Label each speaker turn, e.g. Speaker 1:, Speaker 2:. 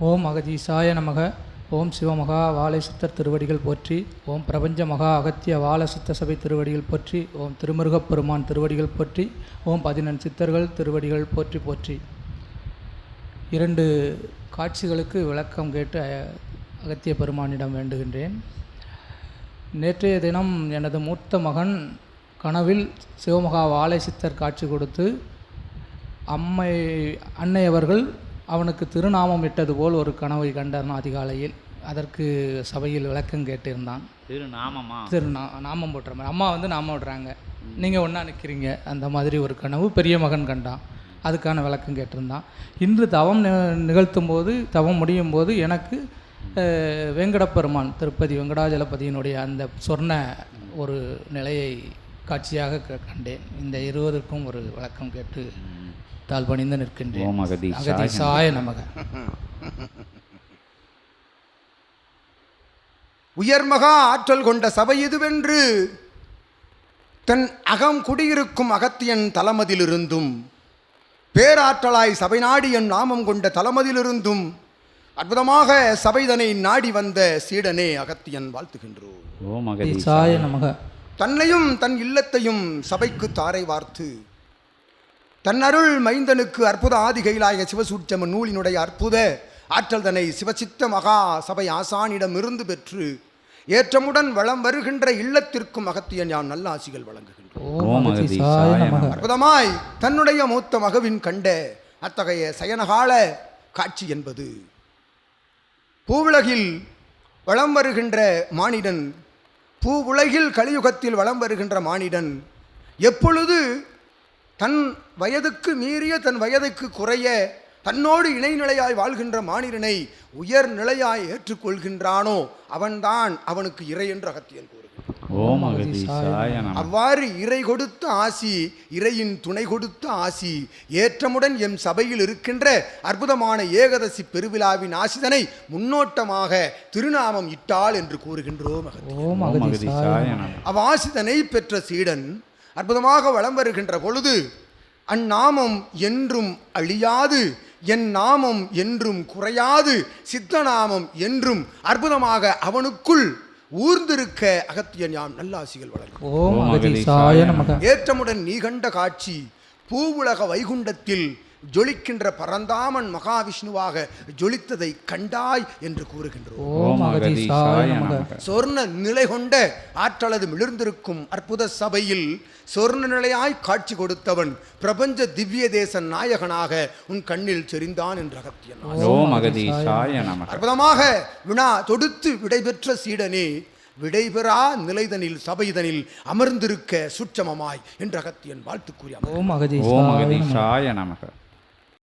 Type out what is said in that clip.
Speaker 1: ஓம் அகதீசாய நமக. ஓம் சிவமகா வாழை சித்தர் திருவடிகள் போற்றி. ஓம் பிரபஞ்ச மகா அகத்திய வாழ சித்த சபை திருவடிகள் போற்றி. ஓம் திருமுருகப் பெருமான் திருவடிகள் போற்றி. ஓம் பதினெண் சித்தர்கள் திருவடிகள் போற்றி போற்றி. இரண்டு காட்சிகளுக்கு விளக்கம் கேட்டு அகத்திய பெருமானிடம் வேண்டுகின்றேன். நேற்றைய தினம் எனது மூத்த மகன் கனவில் சிவமகா வாழை சித்தர் காட்சி கொடுத்து அம்மை அன்னை அவர்கள் அவனுக்கு திருநாமம் இட்டது போல் ஒரு கனவை கண்டான் அதிகாலையில். அதற்கு சபையில் விளக்கம் கேட்டிருந்தான்.
Speaker 2: திருநாமமா?
Speaker 1: திரு நா நாமம் போட்டுற மாதிரி. அம்மா வந்து நாமம் விடுறாங்க. நீங்கள் ஒன்றா நிற்கிறீங்க அந்த மாதிரி ஒரு கனவு பெரிய மகன் கண்டான். அதுக்கான விளக்கம் கேட்டிருந்தான். இன்று தவம் நி- நிகழ்த்தும் போது தவம் முடியும் போது எனக்கு வெங்கடப்பெருமான் திருப்பதி வெங்கடாஜலபதியினுடைய அந்த சொர்ண ஒரு நிலையை காட்சியாக கண்டேன். இந்த இருவருக்கும் ஒரு விளக்கம் கேட்டு தாழ் பணிந்து நிற்கின்றேன்.
Speaker 2: அகதீசாய
Speaker 1: நமக.
Speaker 3: உயர்மகா ஆற்றல் கொண்ட சபை இதுவென்று தன் அகம் குடியிருக்கும் அகத்தியன் தலமதிலிருந்தும் பேராற்றலாய் சபை நாடி என் நாமம் கொண்ட தலமதிலிருந்தும் அற்புதமாக சபைதனை நாடி வந்த சீடனே அகத்தியன் வாழ்த்துகின்றோம். தன்னையும் தன் இல்லத்தையும் சபைக்கு தாரை வார்த்து தன் அருள் மைந்தனுக்கு அற்புத ஆதிகைலாய சிவசூட்சம நூலினுடைய அற்புத ஆற்றல் தன்னை சிவசித்த மகா சபை ஆசானிடம் இருந்து பெற்று ஏற்றமுடன் வளம் வருகின்ற இல்லத்திற்கும் அகத்தியன் யான் நல்ல ஆசிகள் வழங்குகின்றோம். அற்புதமாய் தன்னுடைய மூத்த மகவின் கண்ட அத்தகைய சயனகால காட்சி என்பது. பூவுலகில் வளம் வருகின்ற மானிடன் பூ உலகில் கலியுகத்தில் வளம் வருகின்ற மானிடன் எப்பொழுது தன் வயதுக்கு மீறிய தன் வயதுக்கு குறைய தன்னோடு இணைநிலையாய் வாழ்கின்ற மானிடனை உயர் நிலையாய் ஏற்றுக்கொள்கின்றானோ அவன்தான் அவனுக்கு இறை என்று அகத்தியன் கூறுகிறான் அவ்வாறு இறை கொடுத்த ஆசி இறையின் துணை கொடுத்த ஆசி ஏற்றமுடன் எம் சபையில் இருக்கின்ற அற்புதமான ஏகதசி பெருவிழாவின் ஆசிதனை முன்னோட்டமாக திருநாமம் இட்டாள் என்று கூறுகின்றோம் அவ்வாசிதனை பெற்ற சீடன் அற்புதமாக வலம் வருகின்ற பொழுது அந்நாமம் என்றும் அழியாது என் நாமம் என்றும் குறையாது சித்தநாமம் என்றும் அற்புதமாக அவனுக்குள் ஊர்ந்திருக்க அகத்தியன் யாம் நல்லாசிகள் வழங்கும் ஏற்றமுடன் நீ கண்ட காட்சி பூவுலக வைகுண்டத்தில் ஜொலிக்கின்ற பரந்தாமன் மகாவிஷ்ணுவாக ஜொலித்ததை கண்டாய் என்று கூறுகின்றோம். சொர்ண நிலை கொண்ட ஆற்றலது மிளிர்ந்திருக்கும் அற்புத சபையில் சொர்ண நிலையாய் காட்சி கொடுத்தவன் பிரபஞ்ச திவ்ய தேச நாயகனாக உன் கண்ணில் செறிந்தான் என்று அகத்தியன். அற்புதமாக வினா தொடுத்து விடைபெற்ற சீடனே விடைபெறா நிலைதனில் சபைதனில் அமர்ந்திருக்க சுற்றமமாய் என்று அகத்தியன் வாழ்த்து கூறிய
Speaker 1: ஓம்
Speaker 2: அகதீசாய நமக.